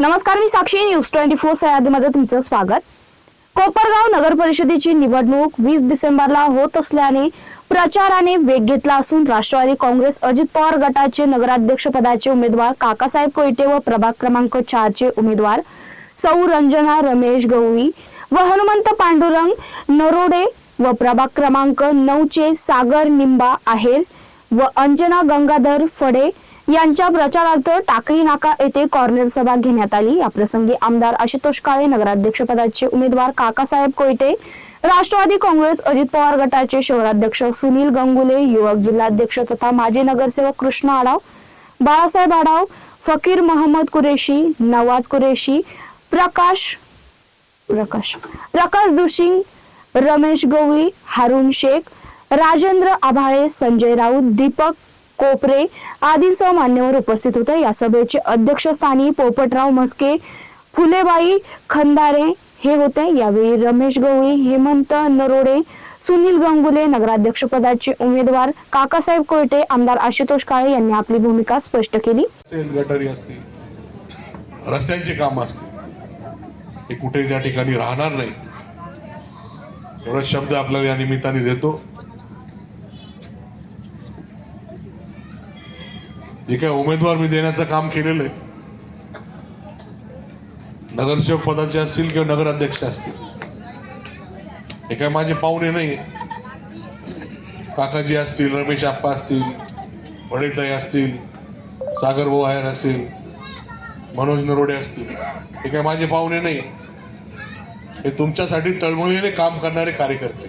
नमस्कार मी Sakshi news twenty four सह्याद्रीमध्ये तुमचं स्वागत. कोपरगाव नगर परिषदेची निवडणूक वीस डिसेंबरला होत असल्याने प्रचाराने वेग घेतला असून राष्ट्रवादी काँग्रेस अजित पवार गटाचे नगराध्यक्ष पदाचे उमेदवार काकासाहेब कोयटे व प्रभाग क्रमांक चारचे उमेदवार सौ रंजना रमेश गवळी व हनुमंत पांडुरंग नरोडे व प्रभाग क्रमांक नऊचे सागर निंबा आहेर व अंजना गंगाधर फडे यांच्या प्रचारार्थ टाकळी नाका येथे कॉर्नर सभा घेण्यात आली. या प्रसंगी आमदार आशुतोष काळे नगराध्यक्षपदाचे उमेदवार काकासाहेब कोयटे राष्ट्रवादी काँग्रेस अजित पवार गटाचे शहराध्यक्ष सुनील गंगुले युवक जिल्हाध्यक्ष तथा माजी नगरसेवक कृष्ण आडाव बाळासाहेब आडाव फकीर मोहम्मद कुरेशी नवाज कुरेशी प्रकाश प्रकाश प्रकाश दुशिंग रमेश गवळी हारून शेख राजेंद्र आभाळे संजय राऊत दीपक कोपरे आदींसह मान्यवर उपस्थित होते. या सभेचे अध्यक्षस्थानी पोपटराव म्हस्के फुलेबाई खंदारे हे होते. यावेळी रमेश गवळी हेमंत नरोडे सुनील गंगुले नगराध्यक्षपदाचे उमेदवार काकासाहेब कोयटे आमदार आशुतोष काळे यांनी आपली भूमिका स्पष्ट केली. गटारी असतील असतील हे कुठे त्या ठिकाणी राहणार नाही. एवढा शब्द आपल्याला या निमित्ताने देतो. जे काय उमेदवार मी देण्याचं काम केलेलं आहे. नगरसेवक पदाचे असतील किंवा नगराध्यक्ष असतील. हे काय माझे पाहुणे नाही काकाजी असतील रमेश आप्पा असतील वडेताई असतील सागर भाऊ आहेर असतील मनोज नरोडे असतील. हे काय माझे पाहुणे नाही हे तुमच्यासाठी तळमळीने काम करणारे कार्यकर्ते.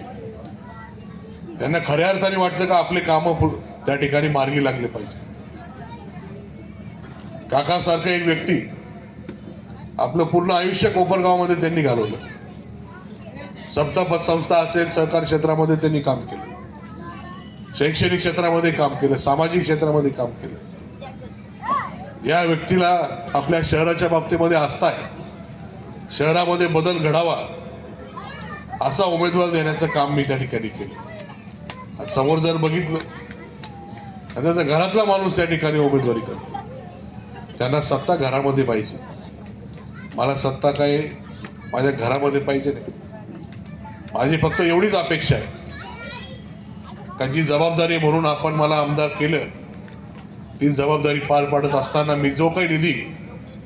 त्यांना खऱ्या अर्थाने वाटतं का आपले कामं त्या ठिकाणी मार्गी लागले पाहिजे. काकासारखं एक व्यक्ती आपलं पूर्ण आयुष्य कोपरगावमध्ये त्यांनी घालवलं. सप्ता संस्था असेल सहकार क्षेत्रामध्ये त्यांनी काम केलं. शैक्षणिक क्षेत्रामध्ये काम केलं सामाजिक क्षेत्रामध्ये काम केलं. या व्यक्तीला आपल्या शहराच्या बाबतीमध्ये आस्था आहे. शहरामध्ये बदल घडावा असा उमेदवार देण्याचं काम मी त्या ठिकाणी केलं. समोर जर बघितलं त्याचा घरातला माणूस त्या ठिकाणी उमेदवारी करतो. त्यांना सत्ता घरामध्ये पाहिजे. मला सत्ता काय माझ्या घरामध्ये पाहिजे नाही. माझी फक्त एवढीच अपेक्षा आहे. का जी जबाबदारी म्हणून आपण मला आमदार केलं ती जबाबदारी पार पाडत असताना मी जो काही निधी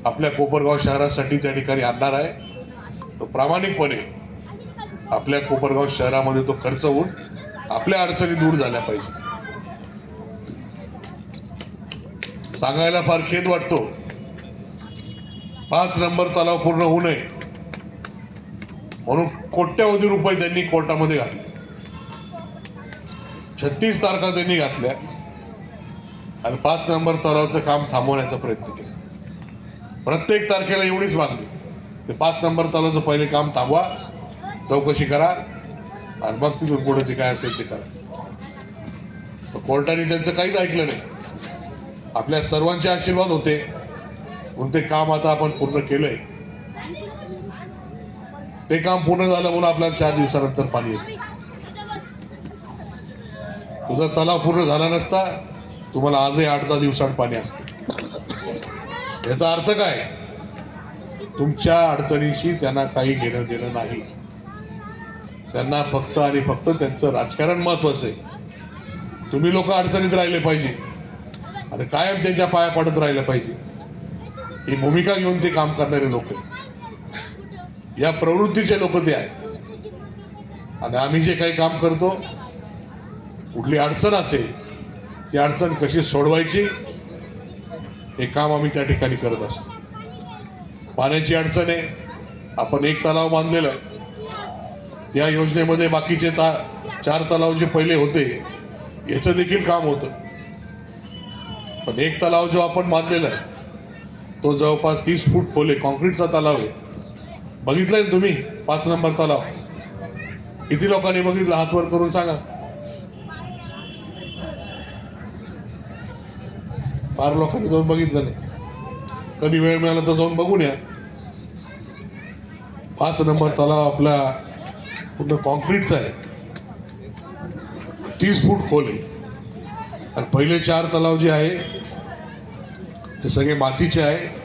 आपल्या कोपरगाव शहरासाठी त्या ठिकाणी आणणार आहे तो प्रामाणिकपणे आपल्या कोपरगाव शहरामध्ये तो खर्च होऊन आपल्या अडचणी दूर झाल्या पाहिजे. सांगायला फार खेद वाटतो. पाच नंबर तलाव पूर्ण होऊ नये. म्हणून कोट्यावधी रुपये त्यांनी कोर्टामध्ये घातले. छत्तीस तारखा त्यांनी घातल्या. आणि पाच नंबर तलावाचं काम थांबवण्याचा प्रयत्न केला. प्रत्येक तारखेला एवढीच मागणी. ते पाच नंबर तलावाचं पहिले काम थांबवा चौकशी करा आणि मग तिथून पुढे जे काय असेल ते करा. कोर्टाने त्यांचं काहीच ऐकलं नाही. आपल्या सर्वांचे आशीर्वाद होते. म्हणून ते काम आता आपण पूर्ण केलंय. ते काम पूर्ण झालं म्हणून आपल्याला चार दिवसानंतर पाणी येतं. तुझा तलाव पूर्ण झाला नसता तुम्हाला आजही आठ दहा दिवसात पाणी असतं. याचा अर्थ काय? तुमच्या अडचणीशी त्यांना काही घेणं देणं नाही. त्यांना फक्त आणि फक्त त्यांचं राजकारण महत्वाचं आहे. तुम्ही लोक अडचणीत राहिले पाहिजे. आणि कायम त्यांच्या पाया पडत राहिलं पाहिजे. ही भूमिका घेऊन ते काम करणारे लोक या प्रवृत्तीचे लोक ते आहेत. आणि आम्ही जे काही काम करतो कुठली अडचण असेल ती अडचण कशी सोडवायची हे काम आम्ही त्या ठिकाणी करत असतो. पाण्याची अडचण आहे आपण एक तलाव बांधलेला त्या योजनेमध्ये बाकीचे ता चार तलाव जे पहिले होते याचं देखील काम होतं. पण एक तलाव जो आपण बांधलेला आहे तो जवळपास तीस फूट खोल आहे कॉन्क्रीटचा तलाव आहे. बघितलंय ना तुम्ही? पाच नंबर तलाव. किती लोकांनी बघितलं? हातवर करून सांगा. फार लोकांनी जाऊन बघितलं नाही. कधी वेळ मिळाला तर जाऊन बघून या. पाच नंबर तलाव आपला पूर्ण कॉन्क्रीटचा आहे. तीस फूट खोल. आहे आणि पहिले चार तलाव जे आहे ते सगळे मातीचे आहे.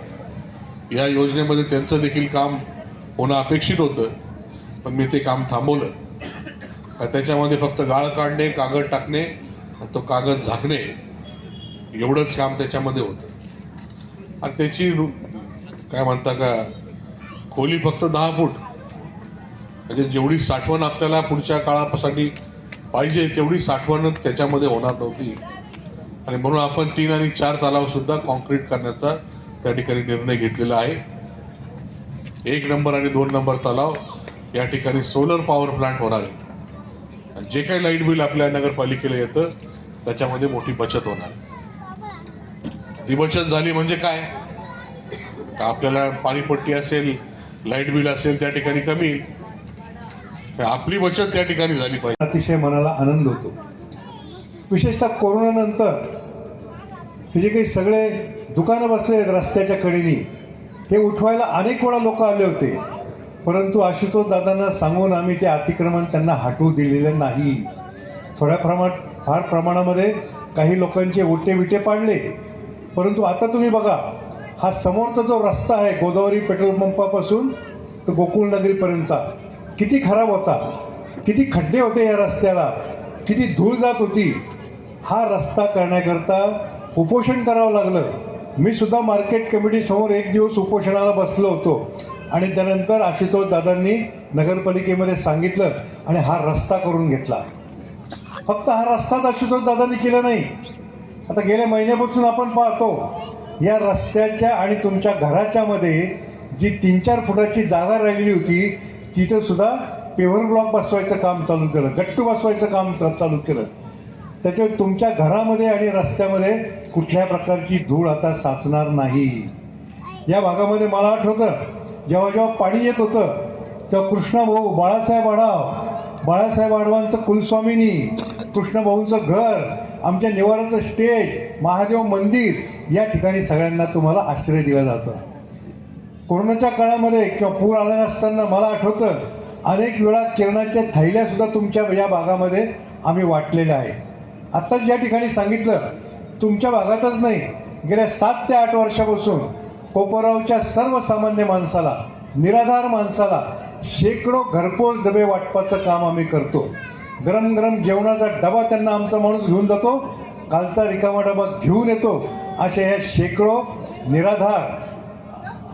या योजनेमध्ये त्यांचं देखील काम होणं अपेक्षित होतं पण मी ते काम थांबवलं. त्याच्यामध्ये फक्त गाळ काढणे कागद टाकणे आणि तो कागद झाकणे एवढंच काम त्याच्यामध्ये होतं. आणि त्याची काय म्हणता का खोली फक्त दहा फूट. म्हणजे जेवढी साठवण आपल्याला पुढच्या काळासाठी पाहिजे तेवढी साठवण त्याच्यामध्ये होणार नव्हती. आणि म्हणून आपण तीन आणि चार तलाव सुद्धा कॉन्क्रीट करण्याचा त्या ठिकाणी निर्णय घेतलेला आहे. एक नंबर आणि दोन नंबर तलाव या ठिकाणी सोलर पॉवर प्लांट होणार आहे. आणि जे काही लाइट बिल आपल्या नगरपालिकेला येतं त्याच्यामध्ये मोठी बचत होणार. ती बचत झाली म्हणजे काय? का आपल्याला पाणीपट्टी असेल लाइट बिल असेल त्या ठिकाणी कमी येईल. आपली बचत त्या ठिकाणी झाली पाहिजे. अतिशय मनाला आनंद होतो. विशेषतः कोरोनानंतर हे जे काही सगळे दुकानं बसले आहेत रस्त्याच्या कडेने हे उठवायला अनेक वेळा लोक आले होते. परंतु आशुतोष दादांना सांगून आम्ही ते अतिक्रमण त्यांना हटवू दिलेलं नाही. थोड्या प्रमाणात फार प्रमाणामध्ये काही लोकांचे ओटे विटे पाडले. परंतु आता तुम्ही बघा हा समोरचा जो रस्ता आहे गोदावरी पेट्रोल पंपापासून तर गोकुळ नगरीपर्यंतचा किती खराब होता किती खड्डे होते या रस्त्याला किती धूळ जात होती हा रस्ता करण्याकरता उपोषण करावं लागलं. मी सुद्धा मार्केट कमिटीसमोर एक दिवस उपोषणाला बसलो होतो आणि त्यानंतर आशुतोष दादांनी नगरपालिकेमध्ये सांगितलं आणि हा रस्ता करून घेतला. फक्त हा रस्ताच आशुतोष दादांनी केला नाही. आता गेल्या महिन्यापासून आपण पाहतो या रस्त्याच्या आणि तुमच्या घराच्या मध्ये जी तीन चार फुटाची जागा राहिली होती तिथं सुद्धा पेवर ब्लॉक बसवायचं काम चालू केलं गट्टू बसवायचं काम चालू केलं. त्याच्यावर तुमच्या घरामध्ये आणि रस्त्यामध्ये कुठल्या प्रकारची धूळ आता साचणार नाही. या भागामध्ये मला आठवतं जेव्हा जेव्हा पाणी येत होतं तेव्हा कृष्णाभाऊ बाळासाहेब आढाव बाळासाहेब आढवांचं कुलस्वामिनी कृष्णभाऊंचं घर आमच्या निवाराचं स्टेज महादेव मंदिर या ठिकाणी सगळ्यांना तुम्हाला आश्रय दिला जातं. कोरोनाच्या काळामध्ये किंवा पूर आला नसताना मला आठवतं अनेक वेळा किरणाच्या थैल्यासुद्धा तुमच्या या भागामध्ये आम्ही वाटलेल्या आहे. आत्ताच या ठिकाणी सांगितलं तुमच्या भागातच नाही गेल्या सात ते आठ वर्षापासून कोपरावच्या सर्वसामान्य माणसाला निराधार माणसाला शेकडो घरपोच डबे वाटपाचं काम आम्ही करतो. गरम गरम जेवणाचा डबा त्यांना आमचा माणूस घेऊन जातो कालचा रिकामा डबा घेऊन येतो अशा ह्या शेकडो निराधार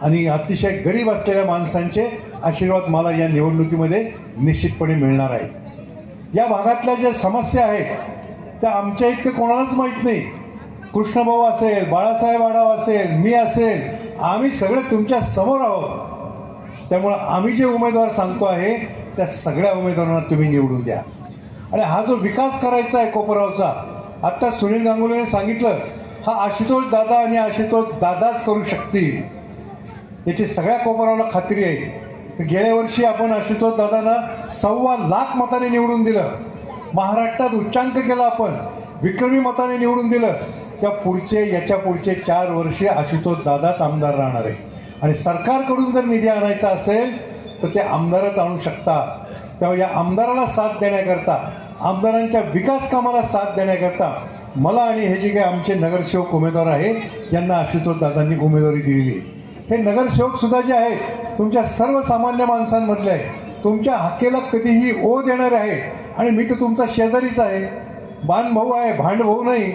आणि अतिशय गरीब असलेल्या माणसांचे आशीर्वाद मला या निवडणुकीमध्ये निश्चितपणे मिळणार आहेत या भागातल्या ज्या समस्या आहेत त्या आमच्या इतकं कोणालाच माहीत नाही. कृष्णभाऊ असेल बाळासाहेब आढाव असेल मी असेल आम्ही सगळे तुमच्यासमोर आहोत. त्यामुळं आम्ही जे उमेदवार सांगतो आहे त्या सगळ्या उमेदवारांना तुम्ही निवडून द्या. आणि हा जो विकास करायचा आहे कोपरावचा आत्ता सुनील गांगुलीने सांगितलं हा आशुतोष दादा आणि आशुतोष दादाच करू शकतील. याची सगळ्या कोपरावला खात्री आहे. गेल्या वर्षी आपण आशुतोष दादांना सव्वा लाख मताने निवडून दिलं. महाराष्ट्रात उच्चांक केला आपण. विक्रमी मताने निवडून दिलं. त्या पुढचे याच्या पुढचे चार वर्षे आशुतोष दादाच आमदार राहणार आहे. आणि सरकारकडून जर निधी आणायचा असेल तर ते आमदारच आणू शकतात तेव्हा या आमदाराला साथ देण्याकरता आमदारांच्या विकास कामाला साथ देण्याकरता मला आणि हे जे काही आमचे नगरसेवक उमेदवार आहे यांना आशुतोष दादांनी उमेदवारी दिलेली आहे. हे नगरसेवक सुद्धा जे आहेत तुमच्या सर्वसामान्य माणसांमधले आहे तुमच्या हक्केला कधीही ओ देणारे आहे आणि मी तर तुमचा शेजारीच आहे. बाणभाऊ आहे भांडभाऊ नाही.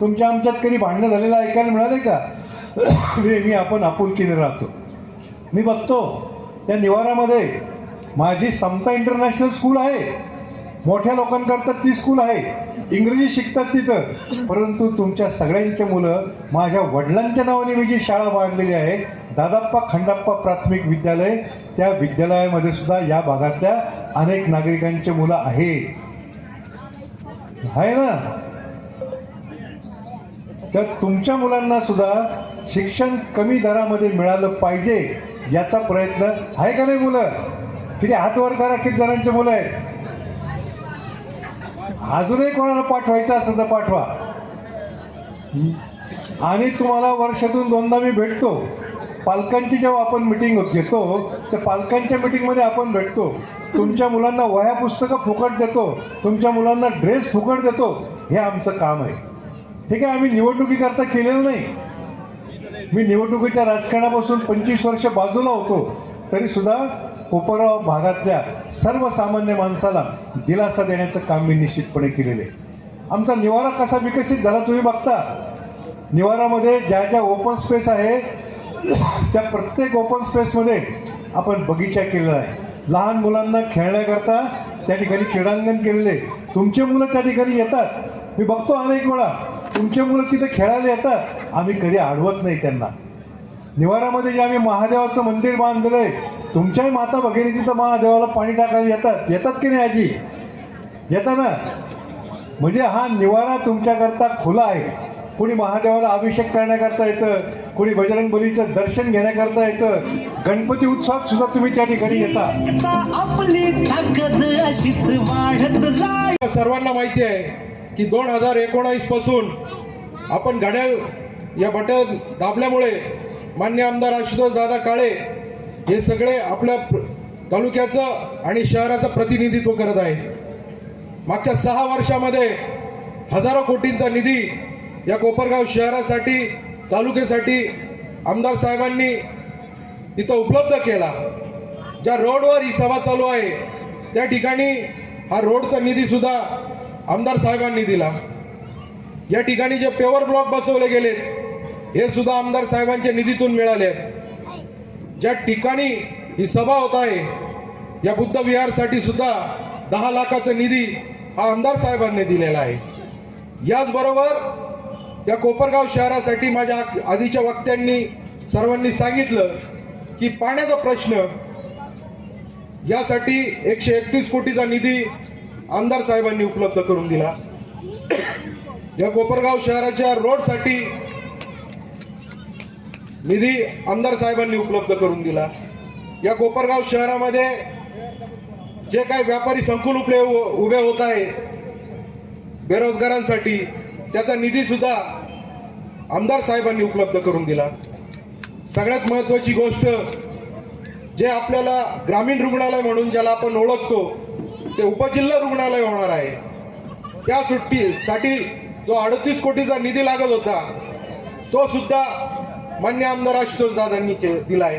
तुमच्या आमच्यात कधी भांडणं झालेलं ऐकायला मिळाले का? नेहमी आपण आपुलकीने राहतो. मी बघतो या निवारामध्ये माझी समता इंटरनॅशनल स्कूल आहे. मोठ्या लोकांकरता ती स्कूल आहे. इंग्रजी शिकतात तिथं. परंतु तुमच्या सगळ्यांच्या मुलं माझ्या वडिलांच्या नावाने मी जी शाळा बांधलेली आहे. दादाप्पा खंडाप्पा प्राथमिक विद्यालय. त्या विद्यालयामध्ये सुद्धा या भागातल्या अनेक नागरिकांचे मुलं आहे आहे ना? तर तुमच्या मुलांना सुद्धा शिक्षण कमी दरामध्ये मिळालं पाहिजे याचा प्रयत्न आहे का नाही मुलं? किती हात वर करा किती जणांचे मुलं आहेत? अजूनही कोणाला पाठवायचं असेल तर पाठवा. आणि तुम्हाला वर्षातून दोनदा मी भेटतो. पालकांची जेव्हा आपण मिटिंग घेतो त्या पालकांच्या मिटिंगमध्ये आपण भेटतो. तुमच्या मुलांना वह्या पुस्तकं फुकट देतो. तुमच्या मुलांना ड्रेस फुकट देतो. हे आमचं काम आहे. ठीक आहे आम्ही निवडणुकीकरता केलेलं नाही. मी निवडणुकीच्या राजकारणापासून पंचवीस वर्ष बाजूला होतो. तरी सुद्धा कोपरगाव भागातल्या सर्वसामान्य माणसाला दिलासा देण्याचं काम मी निश्चितपणे केलेलं आहे. आमचा निवारा कसा विकसित झाला तुम्ही बघता. निवारामध्ये ज्या ज्या ओपन स्पेस आहे त्या प्रत्येक ओपन स्पेसमध्ये आपण बगीचा केलेला आहे. लहान मुलांना खेळण्याकरता त्या ठिकाणी क्रीडांगण केलेले आहे. तुमचे मुलं त्या ठिकाणी येतात. मी बघतो अनेक वेळा तुमचे मुलं तिथे खेळायला येतात. आम्ही कधी अडवत नाही त्यांना. निवारामध्ये जे आम्ही महादेवाचं मंदिर बांधलेलं आहे तुमच्याही माता भगिनी तिथं महादेवाला पाणी टाकायला येतात. येतात की नाही आजी? येतात ना? म्हणजे हा निवारा तुमच्याकरता खुला आहे. कुणी महादेवाला अभिषेक करण्याकरता येतं कुणी बजरंग बलीचं दर्शन घेण्याकरता येतं. गणपती उत्सवात सुद्धा तुम्ही त्या ठिकाणी येता. आता आपली ताकद अशीच वाढत जाय. सर्वांना माहिती आहे की दोन हजार एकोणावीसपासून आपण घड्याळ या बटन दाबल्यामुळे मान्य आमदार आशुतोष दादा काळे हे सगळे आपल्या तालुक्याचं आणि शहराचं प्रतिनिधित्व करत आहे मागच्या सहा वर्षामध्ये हजारो कोटींचा निधी या कोपरगाव शहरासाठी तालुक्यासाठी आमदार साहेबांनी तिथं उपलब्ध केला. ज्या रोडवर ही सभा चालू आहे त्या ठिकाणी हा रोडचा निधी सुद्धा आमदार साहेबांनी दिला. या ठिकाणी जे पेवर ब्लॉक बसवले गेलेत हे सुद्धा आमदार साहेबांच्या निधीतून मिळाले आहेत. ज्या ठिकाणी ही सभा होत आहे या बुद्ध विहारसाठी सुद्धा दहा लाखाचा निधी हा आमदार साहेबांनी दिलेला आहे. याचबरोबर या कोपरगाव शहरासाठी माझ्या आधीच्या वक्त्यांनी सर्वांनी सांगितलं की पाण्याचा प्रश्न यासाठी एकशे एकतीस कोटीचा निधी आमदार साहेबांनी उपलब्ध करून दिला. या कोपरगाव शहराच्या रोडसाठी निधी आमदार साहेबांनी उपलब्ध करून दिला. या कोपरगाव शहरामध्ये जे काही व्यापारी संकुल उपले उभे होत आहे बेरोजगारांसाठी त्याचा निधी सुद्धा आमदार साहेबांनी उपलब्ध करून दिला. सगळ्यात महत्वाची गोष्ट जे आपल्याला ग्रामीण रुग्णालय म्हणून ज्याला आपण ओळखतो ते उपजिल्हा रुग्णालय होणार आहे. त्या सुट्टीसाठी जो अडतीस कोटीचा निधी लागत होता तो सुद्धा मान्य आमदार आशुतोष दादांनी के दिला आहे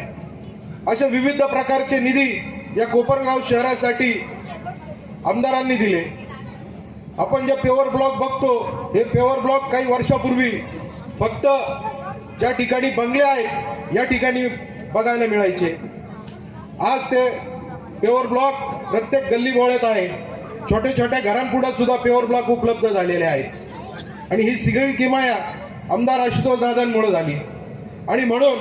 अशा विविध प्रकारचे निधी या कोपरगाव शहरासाठी आमदारांनी दिले. आपण जे पेवर ब्लॉक बघतो हे पेवर ब्लॉक काही वर्षापूर्वी फक्त ज्या ठिकाणी बंगले आहेत या ठिकाणी बघायला मिळायचे. आज ते पेवर ब्लॉक प्रत्येक गल्ली बोळ्यात आहे. छोट्या छोट्या घरांपुढे सुद्धा पेवर ब्लॉक उपलब्ध झालेले आहेत. आणि ही सगळी किमाया आमदार आशुतोष दादांमुळे झाली. आणि म्हणून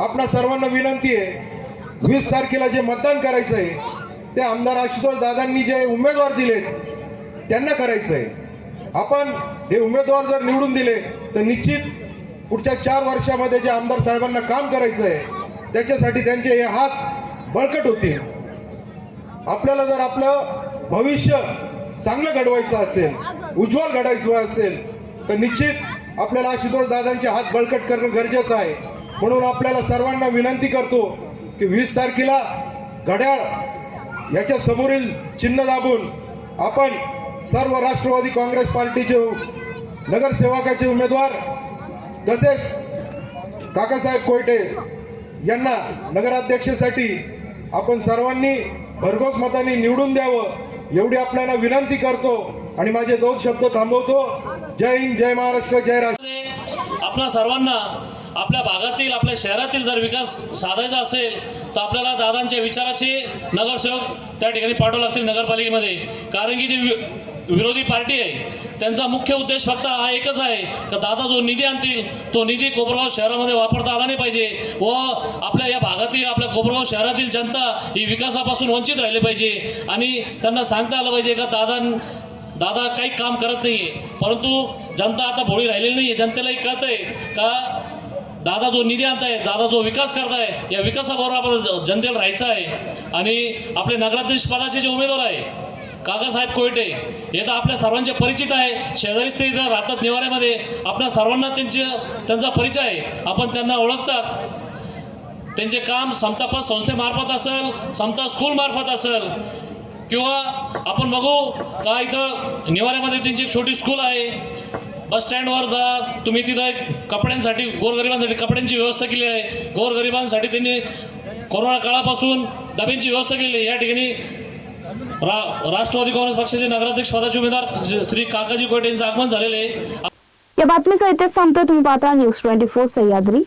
आपणा सर्वांना विनंती आहे वीस तारखेला जे मतदान करायचं आहे ते आमदार आशुतोष दादांनी जे उमेदवार दिलेत त्यांना करायचं आहे. आपण हे उमेदवार जर निवडून दिले तर निश्चित पुढच्या चार वर्षामध्ये जे आमदार साहेबांना काम करायचं आहे त्याच्यासाठी त्यांचे हे हात बळकट होतील. आपल्याला जर आपलं भविष्य चांगलं घडवायचं असेल उज्ज्वल घडायचं असेल तर निश्चित आपल्याला आशुतोष दादांचे हात बळकट करणं गरजेचं आहे. म्हणून आपल्याला सर्वांना विनंती करतो की वीस तारखेला घड्याळ याच्या समोरील चिन्ह दाबून आपण सर्व राष्ट्रवादी काँग्रेस पार्टीचे नगरसेवकाचे उमेदवार तसेच काकासाहेब कोयटे यांना नगराध्यक्षासाठी आपण सर्वांनी भरघोस मताने निवडून द्यावं एवढी आपल्याला विनंती करतो. आणि माझे दोन शब्द थांबवतो. जय हिंद जय महाराष्ट्र जय राष्ट्र. आपल्या सर्वांना आपल्या भागातील आपल्या शहरातील जर विकास साधायचा असेल तर आपल्याला दादांच्या विचाराचे नगरसेवक त्या ठिकाणी पाठवावं लागतील नगरपालिकेमध्ये. कारण की जी वि- विरोधी पार्टी आहे त्यांचा मुख्य उद्देश फक्त हा एकच आहे का दादा जो निधी आणतील तो निधी कोपरगाव शहरामध्ये वापरता आला नाही पाहिजे व आपल्या या भागातील आपल्या कोपरगाव शहरातील जनता ही विकासापासून वंचित राहिली पाहिजे. आणि त्यांना सांगता आलं पाहिजे का दादा दादा काही काम करत नाहीये. परंतु जनता आता भोळी राहिलेली नाहीये. जनतेलाही आहे का दादा जो निधी आणताय दादा जो विकास करताय या विकासाबरोबर आपण ज- जनतेला राहायचं आहे. आणि आपले नगराध्यक्ष पदाचे जे उमेदवार आहे काकासाहेब कोयटे हे तर आपल्या सर्वांचे परिचित आहे. शेजारीच ते इथं राहतात निवाऱ्यामध्ये. आपल्या सर्वांना त्यांचे त्यांचा परिचय आहे. आपण त्यांना ओळखतात. त्यांचे काम समता संस्थेमार्फत असेल समता स्कूलमार्फत असेल किंवा आपण बघू का इथं निवाऱ्यामध्ये त्यांची एक छोटी स्कूल आहे. बस स्टँडवर बा तुम्ही तिथं एक कपड्यांसाठी गोरगरिबांसाठी कपड्यांची व्यवस्था केली आहे. गोरगरिबांसाठी त्यांनी कोरोना काळापासून डब्यांची व्यवस्था केली आहे. या ठिकाणी रा राष्ट्रवादी काँग्रेस पक्षाचे नगराध्यक्ष पदाचे उमेदवार श्री काकाजी कोटे यांचं आगमन झालेले आहे. या बातमीचा इतिहास सांगतोय तुम्ही पाहता न्यूज ट्वेंटी फोर सह्याद्री.